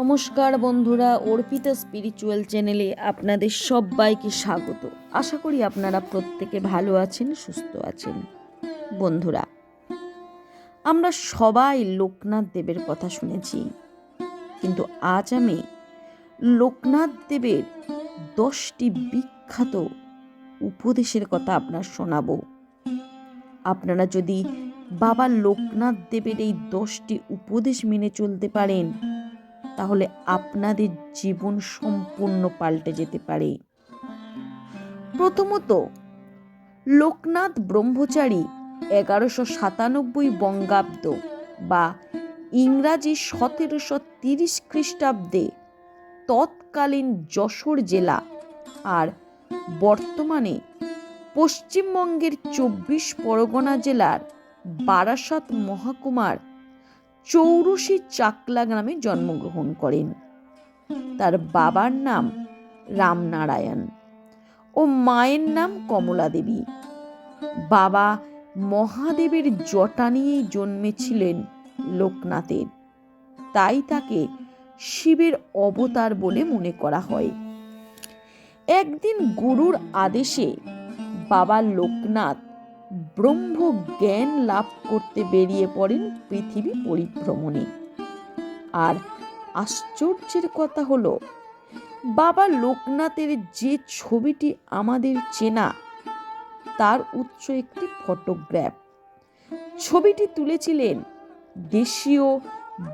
নমস্কার বন্ধুরা, অর্পিতা স্পিরিচুয়াল চ্যানেলে আপনাদের সবাইকে স্বাগত। আশা করি আপনারা প্রত্যেকে ভালো আছেন, সুস্থ আছেন। বন্ধুরা, আমরা সবাই লোকনাথ দেবের কথা শুনেছি। কিন্তু আজ আমি লোকনাথ দেবের দশটি বিখ্যাত উপদেশের কথা আপনার শোনাবো। আপনারা যদি বাবা লোকনাথ দেবের এই দশটি উপদেশ মেনে চলতে পারেন তাহলে আপনাদের জীবন সম্পূর্ণ পাল্টে যেতে পারে। প্রথমত, লোকনাথ ব্রহ্মচারী এগারোশো সাতানব্বই বঙ্গাব্দ বা ইংরাজি সতেরোশো তিরিশ খ্রিস্টাব্দে তৎকালীন যশোর জেলা আর বর্তমানে পশ্চিমবঙ্গের চব্বিশ পরগনা জেলার বারাসাত মহকুমার চৌরসি চাকলা গ্রামে জন্মগ্রহণ করেন। তার বাবার নাম রামনারায়ণ ও মায়ের নাম কমলা দেবী বাবা মহাদেবের জটা নিয়েই জন্মেছিলেন লোকনাথের। তাই তাকে শিবের অবতার বলে মনে করা হয়। একদিন গুরুর আদেশে বাবা লোকনাথ ব্রহ্ম জ্ঞান লাভ করতে বেরিয়ে পড়েন পৃথিবী পরিভ্রমণে। আর আশ্চর্যের কথা হলো, বাবা লোকনাথের যে ছবিটি আমাদের চেনা, তার উৎস একটি ফটোগ্রাফ। ছবিটি তুলেছিলেন দেশীয়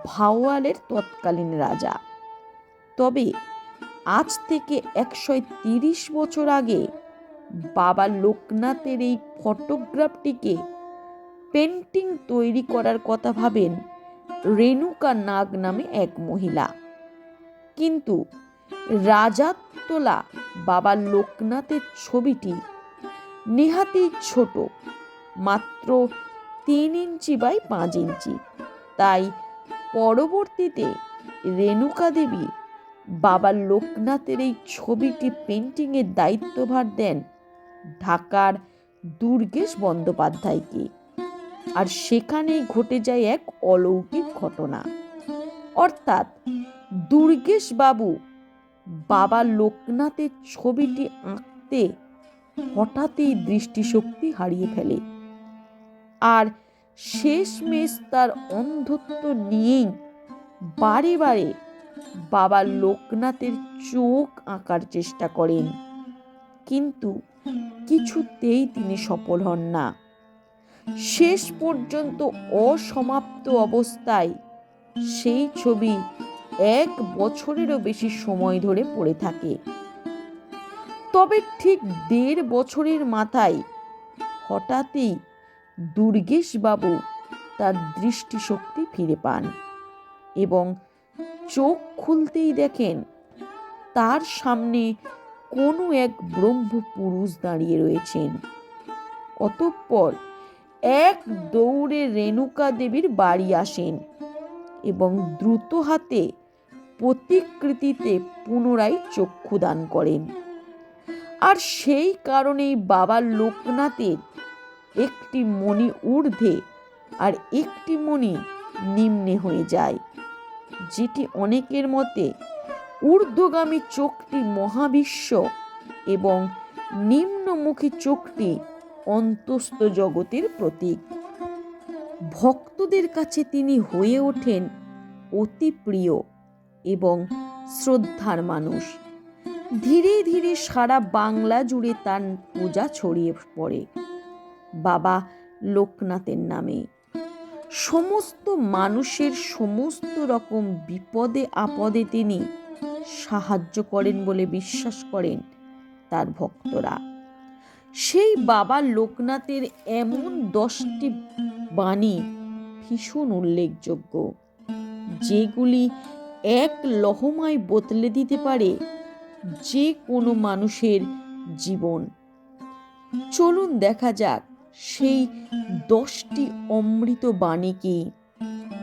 ভাওয়ালের তৎকালীন রাজা। তবে আজ থেকে একশো তিরিশ বছর আগে বাবা লোকনাথের এই ফটোগ্রাফটিকে পেন্টিং তৈরি করার কথা ভাবেন রেণুকা নাগ নামে এক মহিলা। কিন্তু রাজার তোলা বাবা লোকনাথের ছবিটি নেহাতি ছোট, মাত্র তিন ইঞ্চি বাই পাঁচ ইঞ্চি। তাই পরবর্তীতে রেণুকা দেবী বাবা লোকনাথের এই ছবিটি পেন্টিংয়ের দায়িত্বভার দেন ঢাকার দুর্গেশ বন্দ্যোপাধ্যায়কে। আর সেখানেই ঘটে যায় এক অলৌকিক ঘটনা। অর্থাৎ দুর্গেশ বাবু বাবা লোকনাথের ছবিটি আঁকতে হঠাৎই দৃষ্টিশক্তি হারিয়ে ফেলে। আর শেষমেশ তার অন্ধত্ব নিয়েই বারে বারে বাবা লোকনাথের চোখ আঁকার চেষ্টা করেন। কিন্তু কিছুতেই তিনি সফল হন না। শেষ পর্যন্ত অসমাপ্ত অবস্থায় সেই ছবি এক বছরেরও বেশি সময় ধরে পড়ে থাকে। তবে ঠিক দেড় বছরের মাথায় হঠাৎই দুর্গেশ বাবু তার দৃষ্টিশক্তি ফিরে পান এবং চোখ খুলতেই দেখেন তার সামনে কোনো এক ব্রহ্ম পুরুষ দাঁড়িয়ে রয়েছেন। অতঃপর এক দৌড়ে রেণুকা দেবীর বাড়ি আসেন এবং দ্রুত হাতে প্রতিকৃতিতে পুনরায় চক্ষুদান করেন। আর সেই কারণেই বাবা লোকনাথের একটি মণি ঊর্ধ্বে আর একটি মণি নিম্নে হয়ে যায়, যেটি অনেকের মতে ঊর্ধ্বগামী চোখটি মহাবিশ্ব এবং নিম্নমুখী চোখটি অন্তস্থ জগতের প্রতীক। ভক্তদের কাছে তিনি হয়ে ওঠেন অতি প্রিয় এবং শ্রদ্ধার মানুষ। ধীরে ধীরে সারা বাংলা জুড়ে তার পূজা ছড়িয়ে পড়ে বাবা লোকনাথের নামে। সমস্ত মানুষের সমস্ত রকম বিপদে আপদে তিনি সাহায্য করেন বলে বিশ্বাস করেন তার ভক্তরা। সেই বাবা লোকনাথের এমন দশটি বাণী ভীষণ উল্লেখযোগ্য, যেগুলি এক লহমায় বদলে দিতে পারে যে কোনো মানুষের জীবন। চলুন দেখা যাক সেই দশটি অমৃত বাণী কি,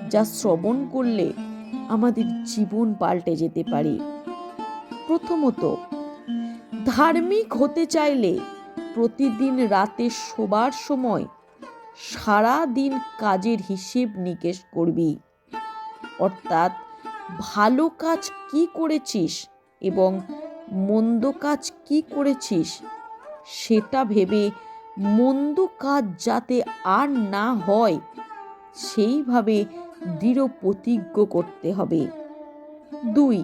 যা শ্রবণ করলে আমাদের জীবন পাল্টে যেতে পারে। প্রথমত, ধার্মিক হতে চাইলে প্রতিদিন রাতে শোবার সময় সারা দিন কাজের হিসেব নিকেশ করবি। অর্থাৎ, ভালো কাজ কি করেছিস এবং মন্দ কাজ কি করেছিস সেটা ভেবে মন্দ কাজ যাতে আর না হয়, সেইভাবে দৃঢ় প্রতিজ্ঞ করতে হবে। দুই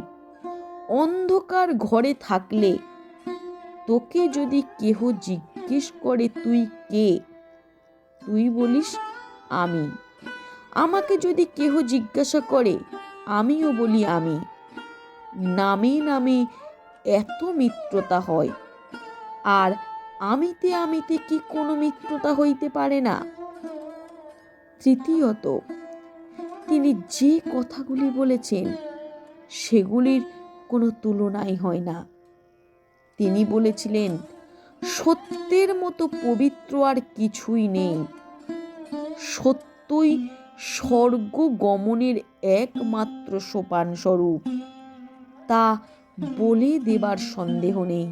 অন্ধকার ঘরে থাকলে তোকে যদি কেহ জিজ্ঞেস করে, তুই কে? তুই বলিস, আমি। আমাকে যদি কেহ জিজ্ঞাসা করে, আমিও বলি আমি। নামে নামে এত মিত্রতা হয়। আর আমিতে আমিতে কি কোনো মিত্রতা হইতে পারে না? তৃতীয়ত, তিনি যে কথাগুলি বলেছেন, সেগুলির কোনো তুলনাই হয় না। তিনি বলেছিলেন, সত্যের মতো পবিত্র আর কিছুই নেই। সত্যই স্বর্গ গমনের একমাত্র সোপান স্বরূপ তা বলে দেবার সন্দেহ নেই।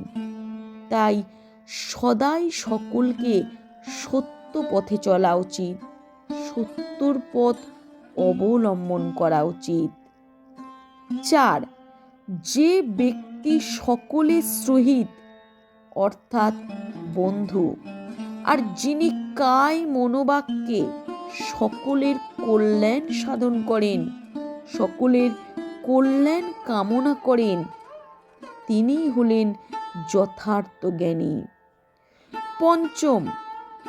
তাই সদাই সকলকে সত্য পথে চলা উচিত, সত্যর পথ অবলম্বন করা উচিত। চার যে ব্যক্তি সকলের সহিত, অর্থাৎ বন্ধু, আর যিনি কায় মনোবাক্যে সকলের কল্যাণ সাধন করেন, সকলের কল্যাণ কামনা করেন তিনিই হলেন যথার্থ জ্ঞানী। পঞ্চম,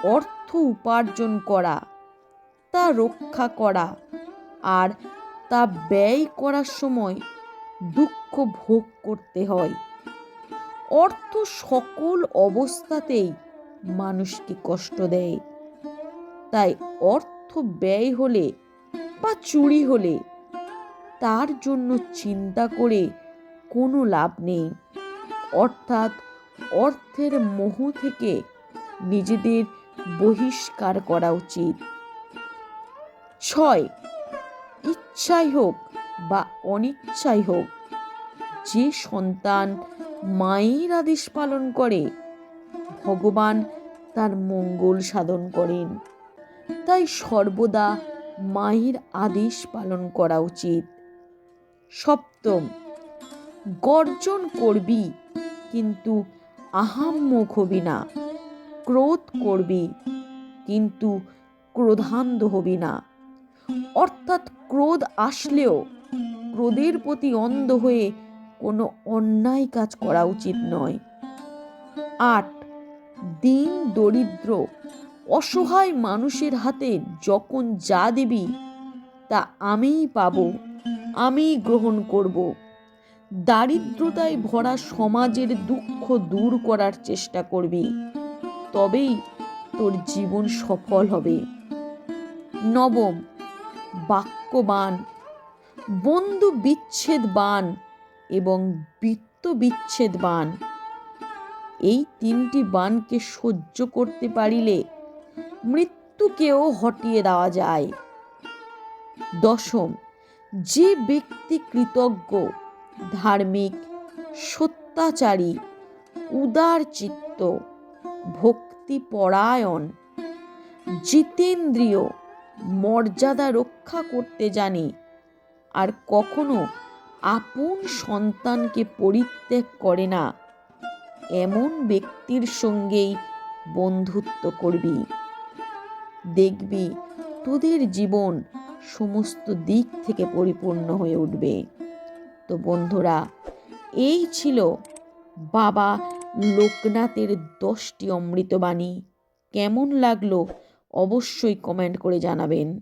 অর্থ উপার্জন করা, তা রক্ষা করা, আর তা ব্যয় করার সময় দুঃখ ভোগ করতে হয়। অর্থ সকল অবস্থাতেই মানুষকে কষ্ট দেয়। তাই অর্থ ব্যয় হলে বা চুরি হলে তার জন্য চিন্তা করে কোনো লাভ নেই। অর্থাৎ অর্থের মোহ থেকে নিজেদের বহিষ্কার করা উচিত। ছয়, ইচ্ছাই হোক বা অনিচ্ছাই হোক, যে সন্তান মায়ের আদেশ পালন করে, ভগবান তার মঙ্গল সাধন করেন। তাই সর্বদা মায়ের আদেশ পালন করা উচিত। সপ্তম, গর্জন করবি, কিন্তু আহাম্মক হবি না। ক্রোধ করবি, কিন্তু ক্রোধান্ধ হবি না। অর্থাৎ ক্রোধ আসলেও ক্রোধের প্রতি অন্ধ হয়ে কোনো অন্যায় কাজ করা উচিত নয়। আট, দিন দরিদ্র, অসহায় মানুষের হাতে যখন যা দিবি, তা আমিই পাব আমি গ্রহণ করব। দারিদ্রতায় ভরা সমাজের দুঃখ দূর করার চেষ্টা করবি, তবেই তোর জীবন সফল হবে। নবম, বাক্যবান বন্ধু বিচ্ছেদ বান এবং বৃত্ত বিচ্ছেদ বান এই তিনটি বানকে সহ্য করতে পারিলে মৃত্যুকেও হটিয়ে দেওয়া যায়। দশম, যে ব্যক্তি কৃতজ্ঞ, ধার্মিক, সত্যাচারী উদার চিত্ত ভক্তিপরায়ণ, জিতেন্দ্রীয়, মর্যাদা রক্ষা করতে জানে আর কখনো আপন সন্তানকে পরিত্যাগ করে না। এমন ব্যক্তির সঙ্গেই বন্ধুত্ব করবি। দেখবি তোদের জীবন সমস্ত দিক থেকে পরিপূর্ণ হয়ে উঠবে। তো বন্ধুরা, এই ছিল বাবা লোকনাথের দশটি অমৃতবাণী। কেমন লাগল অবশ্যই কমেন্ট করে জানাবেন।